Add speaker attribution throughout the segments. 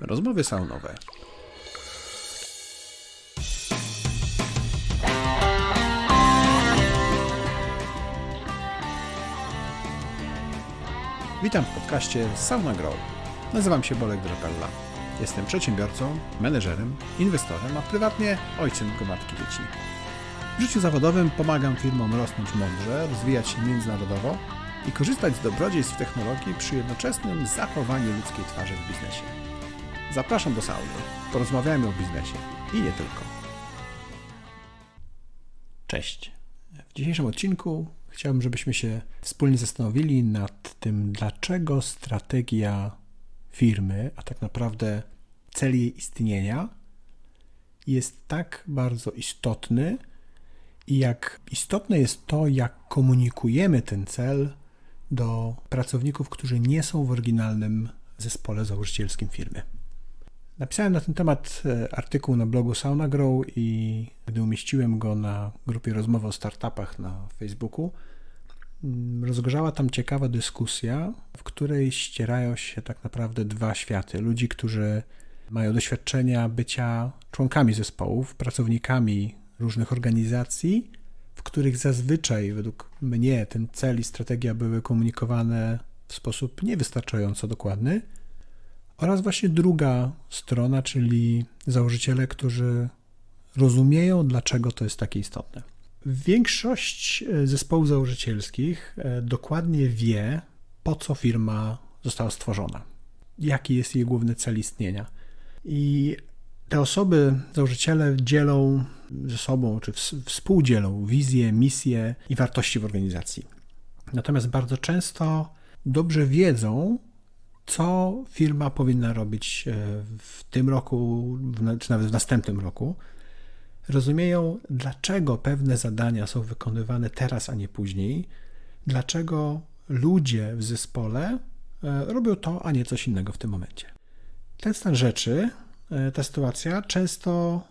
Speaker 1: Rozmowy saunowe. Witam w podcaście Sauna Grow. Nazywam się Bolek Drapella. Jestem przedsiębiorcą, menedżerem, inwestorem, a prywatnie ojcem gromadki dzieci. W życiu zawodowym pomagam firmom rosnąć mądrze, rozwijać się międzynarodowo i korzystać z dobrodziejstw technologii przy jednoczesnym zachowaniu ludzkiej twarzy w biznesie. Zapraszam do sauny. Porozmawiajmy o biznesie i nie tylko. Cześć. W dzisiejszym odcinku chciałbym, żebyśmy się wspólnie zastanowili nad tym, dlaczego strategia firmy, a tak naprawdę cel jej istnienia, jest tak bardzo istotny i jak istotne jest to, jak komunikujemy ten cel do pracowników, którzy nie są w oryginalnym zespole założycielskim firmy. Napisałem na ten temat e, artykuł na blogu Sauna Grow i gdy umieściłem go na grupie rozmowy o startupach na Facebooku, mm, rozgorzała tam ciekawa dyskusja, w której ścierają się tak naprawdę dwa światy. Ludzi, którzy mają doświadczenia bycia członkami zespołów, pracownikami różnych organizacji, w których zazwyczaj według mnie ten cel i strategia były komunikowane w sposób niewystarczająco dokładny oraz właśnie druga strona, czyli założyciele, którzy rozumieją, dlaczego to jest takie istotne. Większość e, zespołów założycielskich e, dokładnie wie, po co firma została stworzona, jaki jest jej główny cel istnienia. I te osoby, założyciele dzielą ze sobą, czy współdzielą wizję, misję i wartości w organizacji. Natomiast bardzo często dobrze wiedzą, co firma powinna robić e, w tym roku, czy nawet w następnym roku. Rozumieją, dlaczego pewne zadania są wykonywane teraz, a nie później, dlaczego ludzie w zespole e, robią to, a nie coś innego w tym momencie. Ten stan rzeczy, e, ta sytuacja często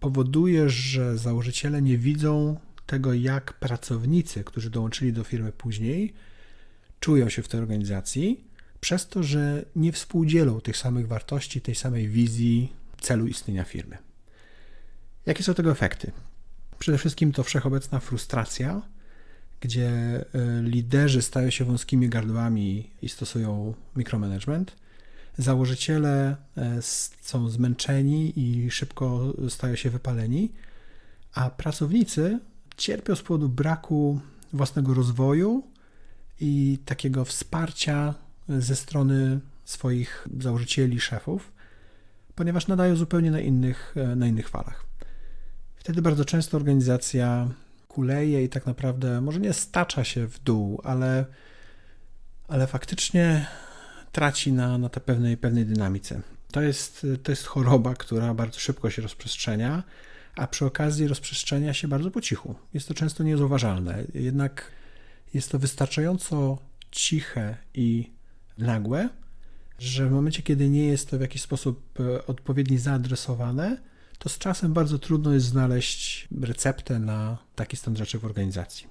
Speaker 1: powoduje, że założyciele nie widzą tego, jak pracownicy, którzy dołączyli do firmy później, czują się w tej organizacji przez to, że nie współdzielą tych samych wartości, tej samej wizji celu istnienia firmy. Jakie są tego efekty? Przede wszystkim to wszechobecna frustracja, gdzie e, liderzy stają się wąskimi gardłami i stosują mikromanagement. Założyciele e, są zmęczeni i szybko stają się wypaleni, a pracownicy cierpią z powodu braku własnego rozwoju i takiego wsparcia ze strony swoich założycieli, szefów, ponieważ nadają zupełnie na innych, na innych falach. Wtedy bardzo często organizacja kuleje i tak naprawdę może nie stacza się w dół, ale, ale faktycznie traci na, na tej pewnej, pewnej dynamice. To jest, to jest choroba, która bardzo szybko się rozprzestrzenia, a przy okazji rozprzestrzenia się bardzo po cichu. Jest to często niezauważalne, jednak jest to wystarczająco ciche i nagłe, że w momencie, kiedy nie jest to w jakiś sposób e, odpowiednio zaadresowane, to z czasem bardzo trudno jest znaleźć receptę na taki stan rzeczy w organizacji.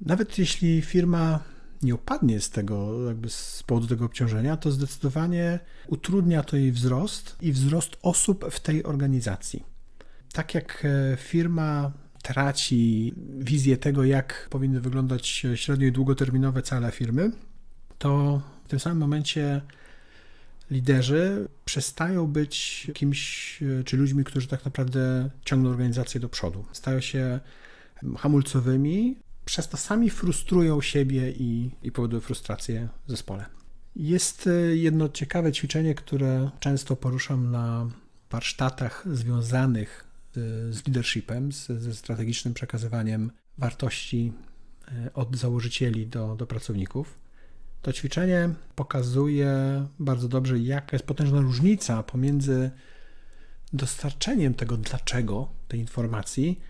Speaker 1: Nawet jeśli firma nie upadnie z tego, jakby z powodu tego obciążenia, to zdecydowanie utrudnia to jej wzrost i wzrost osób w tej organizacji. Tak jak e, firma traci wizję tego, jak powinny wyglądać średnio i długoterminowe cele firmy, to w tym samym momencie liderzy przestają być kimś, czy ludźmi, którzy tak naprawdę ciągną organizację do przodu. Stają się hamulcowymi, przez to sami frustrują siebie i, i powodują frustrację w zespole. Jest jedno ciekawe ćwiczenie, które często poruszam na warsztatach związanych z leadershipem, ze strategicznym przekazywaniem wartości e, od założycieli do, do pracowników. To ćwiczenie pokazuje bardzo dobrze, jaka jest potężna różnica pomiędzy dostarczeniem tego dlaczego tej informacji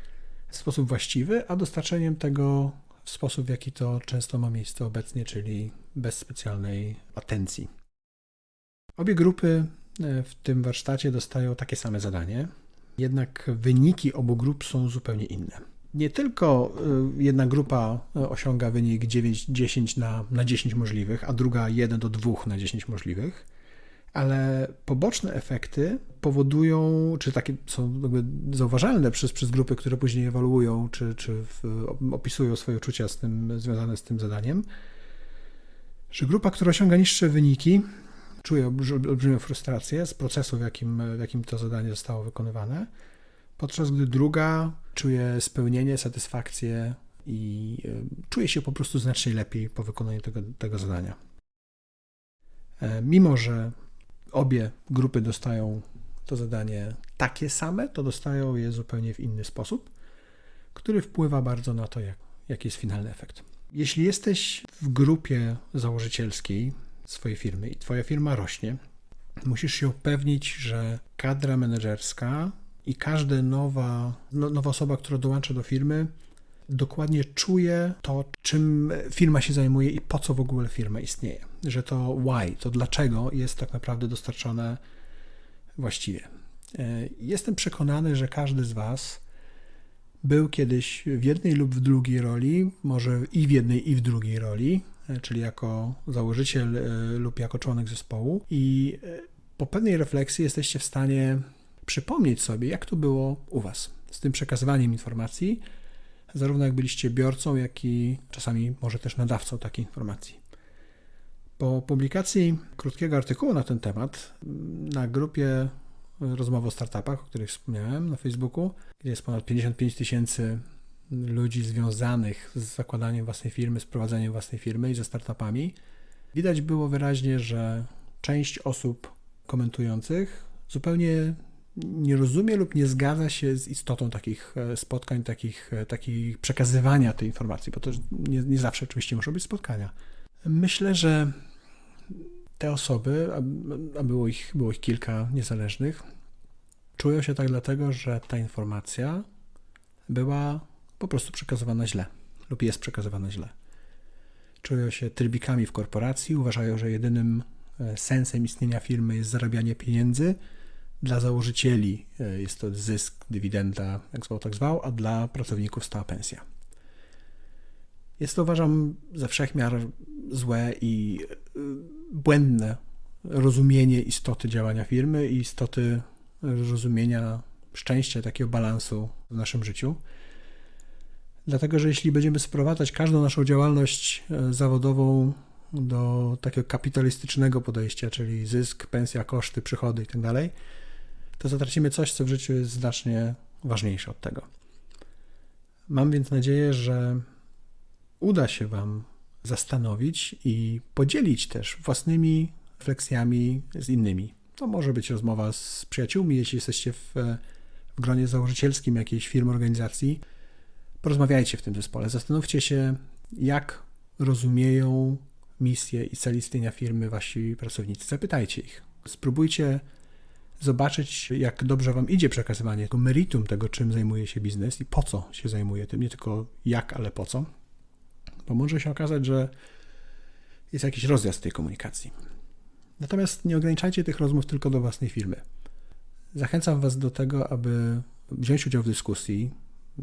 Speaker 1: w sposób właściwy, a dostarczeniem tego w sposób, w jaki to często ma miejsce obecnie, czyli bez specjalnej atencji. Obie grupy e, w tym warsztacie dostają takie same zadanie, jednak wyniki obu grup są zupełnie inne nie tylko y, jedna grupa y, osiąga wynik 9, 10 na, na 10 możliwych, a druga 1 do 2 na 10 możliwych, ale poboczne efekty powodują, czy takie są zauważalne przez, przez grupy, które później ewaluują, czy, czy w, opisują swoje uczucia z tym, związane z tym zadaniem, że grupa, która osiąga niższe wyniki, czuje olbrzymią frustrację z procesu, w jakim, w jakim to zadanie zostało wykonywane, podczas gdy druga czuje spełnienie, satysfakcję i czuje się po prostu znacznie lepiej po wykonaniu tego, tego zadania. E, mimo, że obie grupy dostają to zadanie takie same, to dostają je zupełnie w inny sposób, który wpływa bardzo na to, jak, jaki jest finalny efekt. Jeśli jesteś w grupie założycielskiej swojej firmy i twoja firma rośnie, musisz się upewnić, że kadra menedżerska i każda nowa, no, nowa osoba, która dołącza do firmy, dokładnie czuje to, czym firma się zajmuje i po co w ogóle firma istnieje. Że to why, to dlaczego jest tak naprawdę dostarczone właściwie. E, jestem przekonany, że każdy z Was był kiedyś w jednej lub w drugiej roli, może i w jednej, i w drugiej roli, e, czyli jako założyciel e, lub jako członek zespołu, i po pewnej refleksji jesteście w stanie przypomnieć sobie, jak to było u Was z tym przekazywaniem informacji, zarówno jak byliście biorcą, jak i czasami może też nadawcą takiej informacji. Po publikacji krótkiego artykułu na ten temat na grupie rozmowy o startupach, o której wspomniałem na Facebooku, gdzie jest ponad 55 tysięcy ludzi związanych z zakładaniem własnej firmy, z prowadzeniem własnej firmy i ze startupami, widać było wyraźnie, że część osób komentujących zupełnie nie rozumie lub nie zgadza się z istotą takich e, spotkań, takich, e, takich przekazywania tej informacji, bo to nie, nie zawsze oczywiście muszą być spotkania. Myślę, że te osoby, a było ich, było ich kilka niezależnych, czują się tak dlatego, że ta informacja była po prostu przekazywana źle lub jest przekazywana źle. Czują się trybikami w korporacji, uważają, że jedynym e, sensem istnienia firmy jest zarabianie pieniędzy. Dla założycieli e, jest to zysk, dywidenda, jak zwał, tak zwał, a dla pracowników stała pensja. Jest to, uważam, ze wszechmiar złe i e, błędne rozumienie istoty działania firmy i istoty rozumienia szczęścia, takiego balansu w naszym życiu. Dlatego, że jeśli będziemy sprowadzać każdą naszą działalność e, zawodową do takiego kapitalistycznego podejścia, czyli zysk, pensja, koszty, przychody itd., tak to zatracimy coś, co w życiu jest znacznie ważniejsze od tego. Mam więc nadzieję, że uda się Wam zastanowić i podzielić też własnymi refleksjami z innymi. To może być rozmowa z przyjaciółmi, jeśli jesteście w, w gronie założycielskim jakiejś firmy, organizacji. Porozmawiajcie w tym zespole, zastanówcie się, jak rozumieją misję i cel istnienia firmy wasi pracownicy. Zapytajcie ich. Spróbujcie zobaczyć, jak dobrze Wam idzie przekazywanie tego meritum tego, czym zajmuje się biznes i po co się zajmuje tym, nie tylko jak, ale po co. Bo może się okazać, że jest jakiś rozjazd tej komunikacji. Natomiast nie ograniczajcie tych rozmów tylko do własnej firmy. Zachęcam Was do tego, aby wziąć udział w dyskusji,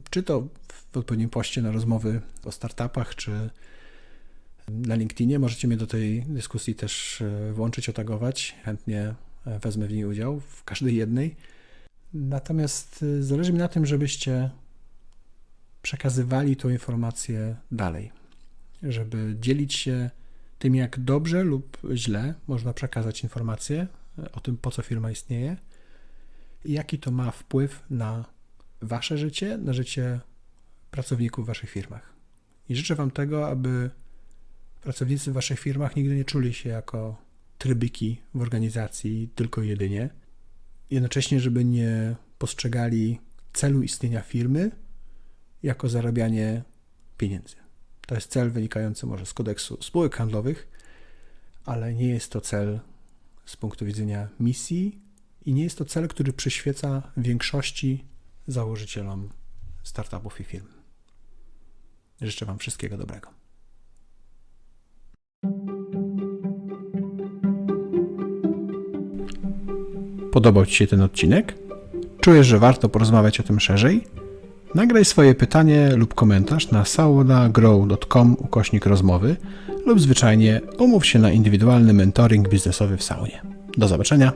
Speaker 1: czy to w odpowiednim poście na rozmowy o startupach, czy na LinkedInie. Możecie mnie do tej dyskusji też e, włączyć, otagować. Chętnie wezmę w niej udział, w każdej jednej. Natomiast e, zależy mi na tym, żebyście przekazywali tą informację dalej, żeby dzielić się tym, jak dobrze lub źle można przekazać informacje o tym, po co firma istnieje i jaki to ma wpływ na wasze życie, na życie pracowników w waszych firmach. I życzę wam tego, aby pracownicy w waszych firmach nigdy nie czuli się jako trybiki w organizacji tylko jedynie. Jednocześnie, żeby nie postrzegali celu istnienia firmy jako zarabianie pieniędzy. To jest cel wynikający może z kodeksu spółek handlowych, ale nie jest to cel z punktu widzenia misji i nie jest to cel, który przyświeca większości założycielom startupów i firm. Życzę Wam wszystkiego dobrego. Podobał Ci się ten odcinek? Czujesz, że warto porozmawiać o tym szerzej? Nagraj swoje pytanie lub komentarz na saunagrow.com ukośnik rozmowy lub zwyczajnie umów się na indywidualny mentoring biznesowy w saunie. Do zobaczenia.